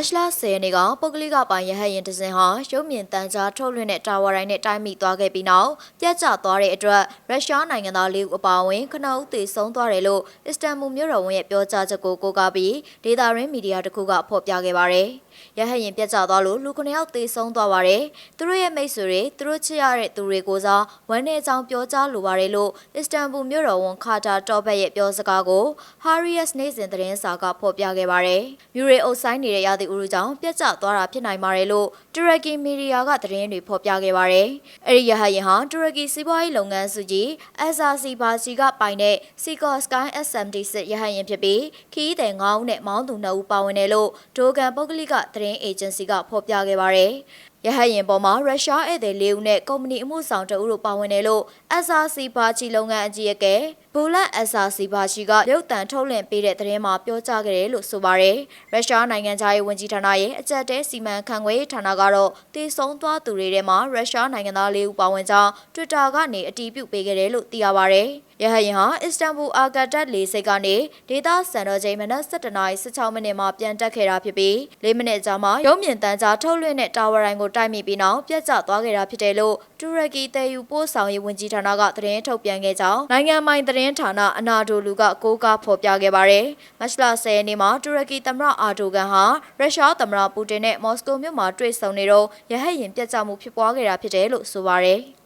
တ်လ10ရက်နေ့ကပုဂ္ဂလိကပိုင်ရဟတ်ရင်တစ်စင်းဟာရုပ်မြင်သံကြားထုတ်လွှင့်တဲ့တာဝါတိုင်းနဲ့တိုင်းမိသွားခဲ့ပြီးနောက်ပြတ်ကျသွားတဲ့အတွက်ရုရှားနိုင်ငံသားလေးဦးအပါအဝင်ခဏဦးသေဆုံးသွားတယ်လို့အစ္စတန်ဘူမြို့တော်ဝန်ရဲ့ပြောကြားချက်ကိုကိုးကားပြီးဒေတာရင်းမီဒီယာတစ်ခုကဖော်ပြခဲ့ပါတယ်။ရဟတ်ရင်ပြတ်ကျသွားလို့လူ9ယောက်သေဆုံးသွားပါတယ်။သူတို့ရဲ့မိတ်ဆွေတွေသူတို့ချစ်ရတဲ့သူတွေကိုစားဝမ်းနဲ့ကြောင်ပြောကြားလိုပါတယ်လို့အစ္စတန်ဘူမြို့တော်ဝန်ခါတာတော့ဘက်ရဲ့ပြောစကားကို Harriet နေ့စဉ်သတင်းစာကဖော်ပြခဲ့ပါတယ်။မြူရီအုပ်ဆိုင်နေတဲ့ရာသီဥတုကြောင့်ပြတ်ကျသွားတာဖြစ်နိုင်ပါတယ်လို့တူရကီမီဒီယာကသတင်းတွေဖော်ပြခဲ့ပါတယ်။အဲဒီရဟတ်ယာဉ်ဟာတူရကီစီးပွားရေးလုပ်ငန်းစုကြီး SRC ဘာစီကပိုင်တဲ့ Seagull Sky S76 ရဟတ်ယာဉ်ဖြစ်ပြီးခီးသည်9ဦးနဲ့မောင်းသူ2ဦးပါဝင်တယ်လို့ဒိုဂန်ပုဂ္ဂလိကသတင်းအေဂျင်စီကဖော်ပြခဲ့ပါတယ်။ရဟတ်ယာဉ်ပေါ်မှာရုရှားဧည့်သည်၄ဦးနဲ့ကုမ္ပဏီအမှုဆောင်တအုပ်တို့ပါဝင်တယ်လို့ SRC ဘာချီလုပ်ငန်းအကြီးအကဲ ဘူလက် SRC ဘာချီကရုပ်သံထုတ်လွှင့်ပေးတဲ့သတင်းမှာပြောကြားခဲ့တယ်လို့ဆိုပါတယ်။ရုရှားနိုင်ငံသားရေးဝန်ကြီးဌာနရဲ့အကြက်တဲစီမံခန့်ခွဲရေးဌာနကတော့တည်ဆုံသွားသူတွေထဲမှာရုရှားနိုင်ငံသား၄ဦးပါဝင်ကြောင်း Twitter ကနေအတည်ပြုပေးခဲ့တယ်လို့သိရပါတယ်။ရဟတ်ယာဉ်ဟာအစ္စတန်ဘူအာဂတ်တက်လေဆိပ်ကနေဒေသစံတော်ချိန်မနက်7:16မိနစ်မှာပြန်တက်ခဲ့တာဖြစ်ပြီး၄မိနစ်ကြာမှရုံးမြင့်တန်းကြားထုတ်လွှင့်တဲ့တာဝါရိုင်ကိုတိုက်မိပြီးနောက်ပြတ်ကျသွားခဲ့တာဖြစ်တယ်လို့တူရကီတည်ယူပို့ဆောင်ရေးဝန်ကြီးဌာနကသတင်းထုတ်ပြန်ခဲ့ကြောင်းနိုင်ငံပိုင်သတင်းဌာနအနာဒိုလူကကိုးကားဖော်ပြခဲ့ပါတယ်။မတ်လ10ရက်နေ့မှာတူရကီသမ္မတအာဒိုဂန်ဟာရုရှားသမ္မတပူတင်နဲ့မော်စကိုမြို့မှာတွေ့ဆုံနေတော့ရဟတ်ယာဉ်ပြတ်ကျမှုဖြစ်ပွားခဲ့တာဖြစ်တယ်လို့ဆိုပါတယ်။